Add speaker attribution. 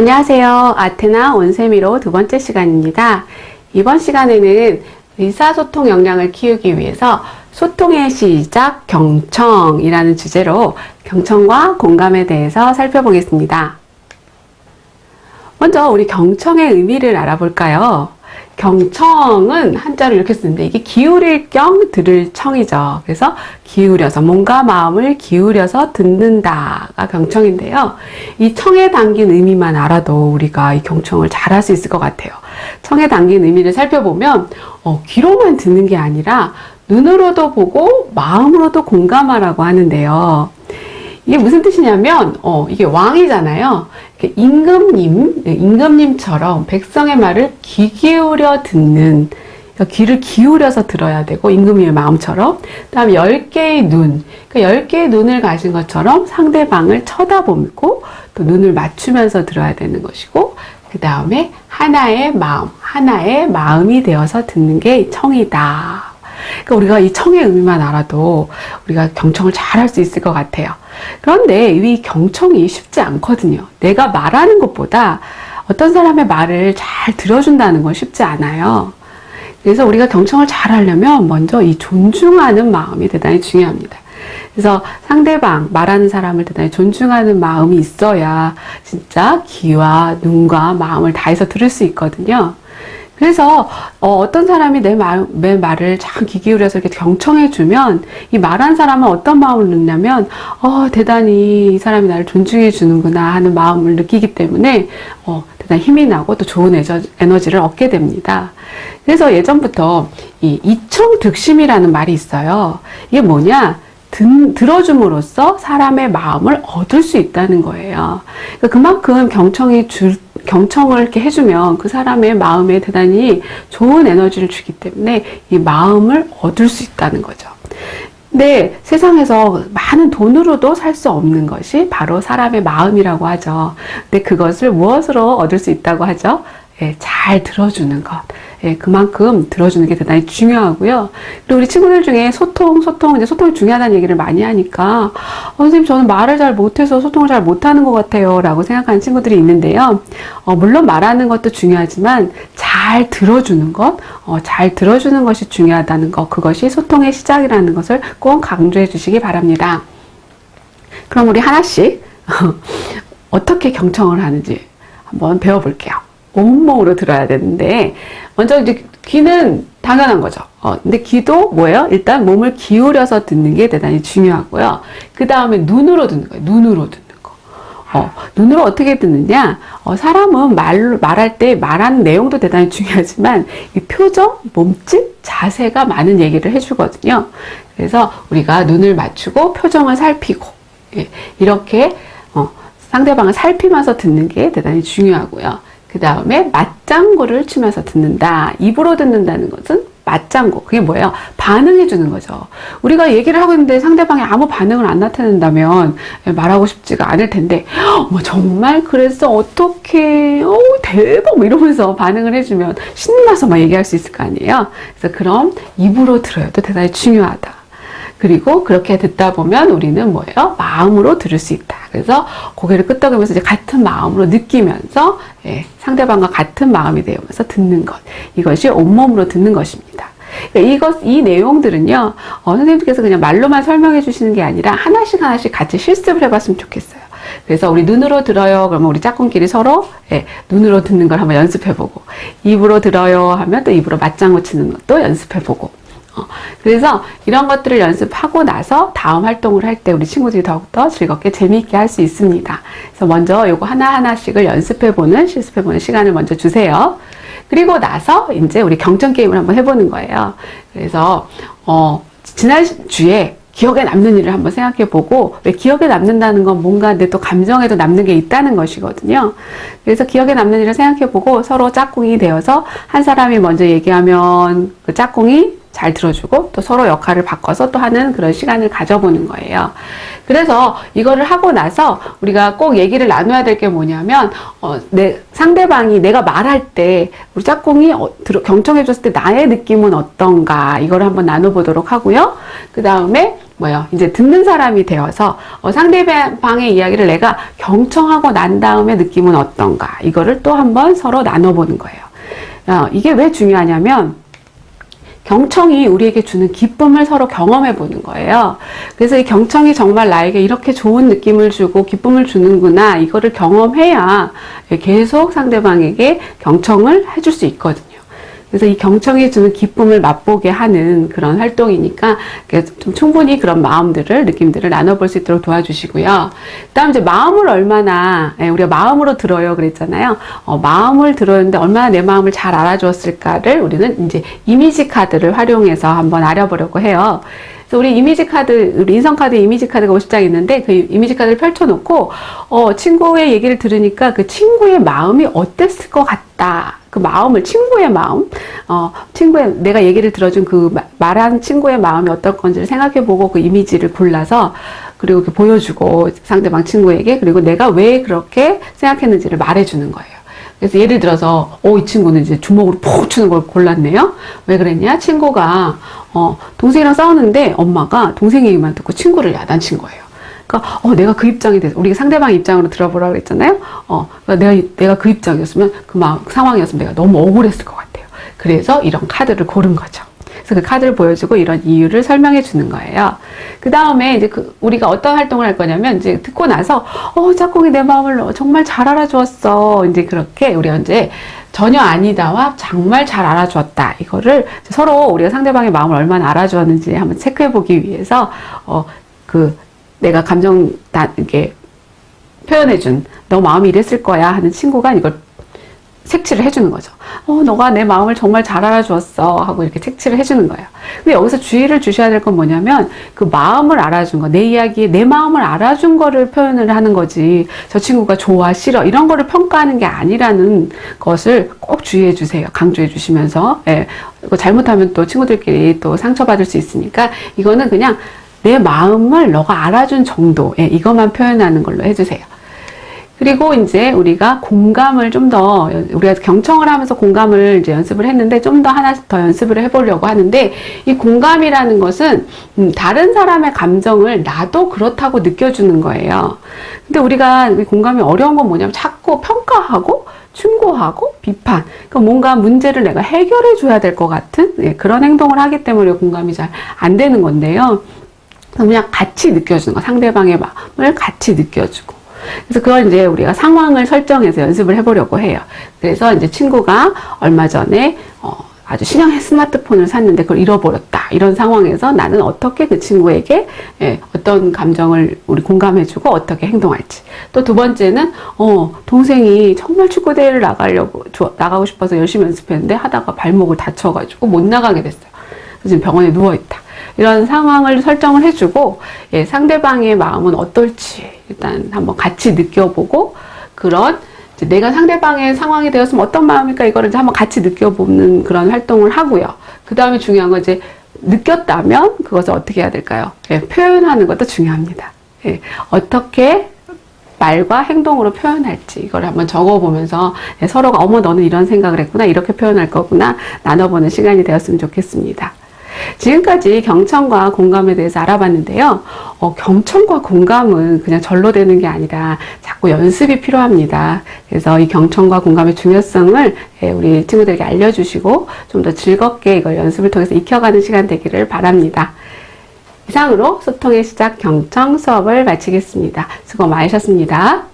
Speaker 1: 안녕하세요. 아테나 온세미로 두 번째 시간입니다. 이번 시간에는 의사소통 역량을 키우기 위해서 소통의 시작 경청이라는 주제로 경청과 공감에 대해서 살펴보겠습니다. 먼저 우리 경청의 의미를 알아볼까요? 경청은 한자로 이렇게 쓰는데 이게 기울일 겸 들을 청이죠. 그래서 기울여서 몸과 마음을 기울여서 듣는다가 경청인데요. 이 청에 담긴 의미만 알아도 우리가 이 경청을 잘 할 수 있을 것 같아요. 청에 담긴 의미를 살펴보면 어, 귀로만 듣는 게 아니라 눈으로도 보고 마음으로도 공감하라고 하는데요. 이게 무슨 뜻이냐면 어, 이게 왕이잖아요. 임금님, 네, 임금님처럼 백성의 말을 귀 기울여 듣는 그러니까 귀를 기울여서 들어야 되고 임금님의 마음처럼 그다음에 열 개의 눈, 그러니까 열 개의 눈을 가진 것처럼 상대방을 쳐다보고 또 눈을 맞추면서 들어야 되는 것이고 그 다음에 하나의 마음, 하나의 마음이 되어서 듣는 게 청이다. 그러니까 우리가 이 청의 의미만 알아도 우리가 경청을 잘 할 수 있을 것 같아요. 그런데 이 경청이 쉽지 않거든요. 내가 말하는 것보다 어떤 사람의 말을 잘 들어준다는 건 쉽지 않아요. 그래서 우리가 경청을 잘 하려면 먼저 이 존중하는 마음이 대단히 중요합니다. 그래서 상대방, 말하는 사람을 대단히 존중하는 마음이 있어야 진짜 귀와 눈과 마음을 다해서 들을 수 있거든요. 그래서 어, 떤 사람이 내, 말, 내 말을 참 귀 기울여서 이렇게 경청해 주면 이 말한 사람은 어떤 마음을 느냐면 어, 대단히 이 사람이 나를 존중해 주는구나 하는 마음을 느끼기 때문에 어, 대단히 힘이 나고 또 좋은 에너지를 얻게 됩니다. 그래서 예전부터 이 이청득심이라는 말이 있어요. 이게 뭐냐? 든, 들어줌으로써 사람의 마음을 얻을 수 있다는 거예요. 그러니까 그만큼 경청이 줄 경청을 이렇게 해주면 그 사람의 마음에 대단히 좋은 에너지를 주기 때문에 이 마음을 얻을 수 있다는 거죠. 근데 세상에서 많은 돈으로도 살 수 없는 것이 바로 사람의 마음이라고 하죠. 근데 그것을 무엇으로 얻을 수 있다고 하죠? 예, 잘 들어주는 것. 예, 그만큼 들어주는 게 대단히 중요하고요. 그리고 우리 친구들 중에 소통, 소통, 이제 소통이 중요하다는 얘기를 많이 하니까, 어, 선생님, 저는 말을 잘 못해서 소통을 잘 못하는 것 같아요. 라고 생각하는 친구들이 있는데요. 어, 물론 말하는 것도 중요하지만, 잘 들어주는 것, 어, 잘 들어주는 것이 중요하다는 것, 그것이 소통의 시작이라는 것을 꼭 강조해 주시기 바랍니다. 그럼 우리 하나씩, 어떻게 경청을 하는지 한번 배워볼게요. 온몸으로 들어야 되는데 먼저 이제 귀는 당연한 거죠. 어, 근데 귀도 뭐예요? 일단 몸을 기울여서 듣는 게 대단히 중요하고요. 그 다음에 눈으로 듣는 거예요. 눈으로 듣는 거. 어, 눈으로 어떻게 듣느냐? 어, 사람은 말, 말할 때 말하는 내용도 대단히 중요하지만 이 표정, 몸짓, 자세가 많은 얘기를 해주거든요. 그래서 우리가 눈을 맞추고 표정을 살피고 예, 이렇게 어, 상대방을 살피면서 듣는 게 대단히 중요하고요. 그 다음에 맞장구를 치면서 듣는다. 입으로 듣는다는 것은 맞장구. 그게 뭐예요? 반응해 주는 거죠. 우리가 얘기를 하고 있는데 상대방이 아무 반응을 안 나타낸다면 말하고 싶지가 않을 텐데, 어 정말 그랬어? 어떻게? 어, 대박! 뭐 이러면서 반응을 해주면 신나서 막 얘기할 수 있을 거 아니에요? 그래서 그럼 입으로 들어요도 대단히 중요하다. 그리고 그렇게 듣다 보면 우리는 뭐예요? 마음으로 들을 수 있다. 그래서 고개를 끄덕이면서 이제 같은 마음으로 느끼면서 예, 상대방과 같은 마음이 되면서 듣는 것. 이것이 온몸으로 듣는 것입니다. 그러니까 이것, 이 내용들은요, 어, 선생님께서 그냥 말로만 설명해 주시는 게 아니라 하나씩 하나씩 같이 실습을 해봤으면 좋겠어요. 그래서 우리 눈으로 들어요. 그러면 우리 짝꿍끼리 서로 예, 눈으로 듣는 걸 한번 연습해보고 입으로 들어요 하면 또 입으로 맞장구 치는 것도 연습해보고 어, 그래서 이런 것들을 연습하고 나서 다음 활동을 할 때 우리 친구들이 더욱더 즐겁게 재미있게 할 수 있습니다. 그래서 먼저 요거 하나하나씩을 연습해보는, 실습해보는 시간을 먼저 주세요. 그리고 나서 이제 우리 경청 게임을 한번 해보는 거예요. 그래서, 어, 지난 주에 기억에 남는 일을 한번 생각해 보고, 왜 기억에 남는다는 건 뭔가 내 또 감정에도 남는 게 있다는 것이거든요. 그래서 기억에 남는 일을 생각해 보고 서로 짝꿍이 되어서 한 사람이 먼저 얘기하면 그 짝꿍이 잘 들어주고 또 서로 역할을 바꿔서 또 하는 그런 시간을 가져보는 거예요. 그래서 이거를 하고 나서 우리가 꼭 얘기를 나눠야 될 게 뭐냐면 어, 내 상대방이 내가 말할 때 우리 짝꿍이 어, 들어, 경청해 줬을 때 나의 느낌은 어떤가 이걸 한번 나눠보도록 하고요. 그 다음에 뭐요? 이제 듣는 사람이 되어서 어, 상대방의 이야기를 내가 경청하고 난 다음에 느낌은 어떤가 이거를 또 한번 서로 나눠보는 거예요. 어, 이게 왜 중요하냐면 경청이 우리에게 주는 기쁨을 서로 경험해 보는 거예요. 그래서 이 경청이 정말 나에게 이렇게 좋은 느낌을 주고 기쁨을 주는구나. 이거를 경험해야 계속 상대방에게 경청을 해줄 수 있거든요. 그래서 이 경청이 주는 기쁨을 맛보게 하는 그런 활동이니까 좀 충분히 그런 마음들을 느낌들을 나눠볼 수 있도록 도와주시고요. 그다음 이제 마음을 얼마나 예, 우리가 마음으로 들어요 그랬잖아요. 어, 마음을 들었는데 얼마나 내 마음을 잘 알아주었을까를 우리는 이제 이미지 카드를 활용해서 한번 알아보려고 해요. 그래서 우리 이미지 카드, 우리 인성 카드 이미지 카드가 50장 있는데 그 이미지 카드를 펼쳐놓고 어, 친구의 얘기를 들으니까 그 친구의 마음이 어땠을 것 같다. 그 마음을 친구의 마음, 어, 친구의 내가 얘기를 들어준 그 말한 친구의 마음이 어떨 건지를 생각해보고 그 이미지를 골라서 그리고 그 보여주고 상대방 친구에게 그리고 내가 왜 그렇게 생각했는지를 말해주는 거예요. 그래서 예를 들어서, 어, 이 친구는 이제 주먹으로 푹 치는 걸 골랐네요? 왜 그랬냐? 친구가, 어, 동생이랑 싸웠는데 엄마가 동생 얘기만 듣고 친구를 야단친 거예요. 그러니까, 어, 내가 그 입장이 돼서, 우리가 상대방 입장으로 들어보라고 했잖아요? 어, 그러니까 내가, 내가 그 입장이었으면, 그 막, 상황이었으면 내가 너무 억울했을 것 같아요. 그래서 이런 카드를 고른 거죠. 그 카드를 보여주고 이런 이유를 설명해 주는 거예요. 그 다음에 이제 그 우리가 어떤 활동을 할 거냐면 이제 듣고 나서 어 짝꿍이 내 마음을 정말 잘 알아주었어. 이제 그렇게 우리가 이제 전혀 아니다와 정말 잘 알아주었다. 이거를 서로 우리가 상대방의 마음을 얼마나 알아주었는지 한번 체크해 보기 위해서 어 그 내가 감정 다 이렇게 표현해준 너 마음이 이랬을 거야 하는 친구가 이걸 색칠을 해주는 거죠. 어, 너가 내 마음을 정말 잘 알아주었어. 하고 이렇게 색칠을 해주는 거예요. 근데 여기서 주의를 주셔야 될 건 뭐냐면 그 마음을 알아준 거, 내 이야기에 내 마음을 알아준 거를 표현을 하는 거지. 저 친구가 좋아, 싫어. 이런 거를 평가하는 게 아니라는 것을 꼭 주의해 주세요. 강조해 주시면서. 예. 이거 잘못하면 또 친구들끼리 또 상처받을 수 있으니까 이거는 그냥 내 마음을 너가 알아준 정도, 예, 이것만 표현하는 걸로 해주세요. 그리고 이제 우리가 공감을 좀 더 우리가 경청을 하면서 공감을 이제 연습을 했는데 좀 더 하나씩 더 연습을 해보려고 하는데 이 공감이라는 것은 음, 다른 사람의 감정을 나도 그렇다고 느껴주는 거예요. 근데 우리가 공감이 어려운 건 뭐냐면 자꾸 평가하고 충고하고 비판, 그러니까 뭔가 문제를 내가 해결해 줘야 될 것 같은 예, 그런 행동을 하기 때문에 공감이 잘 안 되는 건데요. 그냥 같이 느껴주는 거, 상대방의 마음을 같이 느껴주고. 그래서 그걸 이제 우리가 상황을 설정해서 연습을 해보려고 해요. 그래서 이제 친구가 얼마 전에 어, 아주 신형의 스마트폰을 샀는데 그걸 잃어버렸다. 이런 상황에서 나는 어떻게 그 친구에게 예, 어떤 감정을 우리 공감해주고 어떻게 행동할지. 또 두 번째는 어, 동생이 정말 축구 대회를 나가려고 나가고 싶어서 열심히 연습했는데 하다가 발목을 다쳐가지고 못 나가게 됐어요. 지금 병원에 누워 있다. 이런 상황을 설정을 해주고 예, 상대방의 마음은 어떨지 일단 한번 같이 느껴보고 그런 내가 상대방의 상황이 되었으면 어떤 마음일까 이거를 이제 한번 같이 느껴보는 그런 활동을 하고요. 그 다음에 중요한 건 이제 느꼈다면 그것을 어떻게 해야 될까요? 예, 표현하는 것도 중요합니다. 예, 어떻게 말과 행동으로 표현할지 이걸 한번 적어보면서 예, 서로가 어머 너는 이런 생각을 했구나 이렇게 표현할 거구나 나눠보는 시간이 되었으면 좋겠습니다. 지금까지 경청과 공감에 대해서 알아봤는데요. 어, 경청과 공감은 그냥 절로 되는 게 아니라 자꾸 연습이 필요합니다. 그래서 이 경청과 공감의 중요성을 예, 우리 친구들에게 알려주시고 좀 더 즐겁게 이걸 연습을 통해서 익혀가는 시간 되기를 바랍니다. 이상으로 소통의 시작 경청 수업을 마치겠습니다. 수고 많으셨습니다.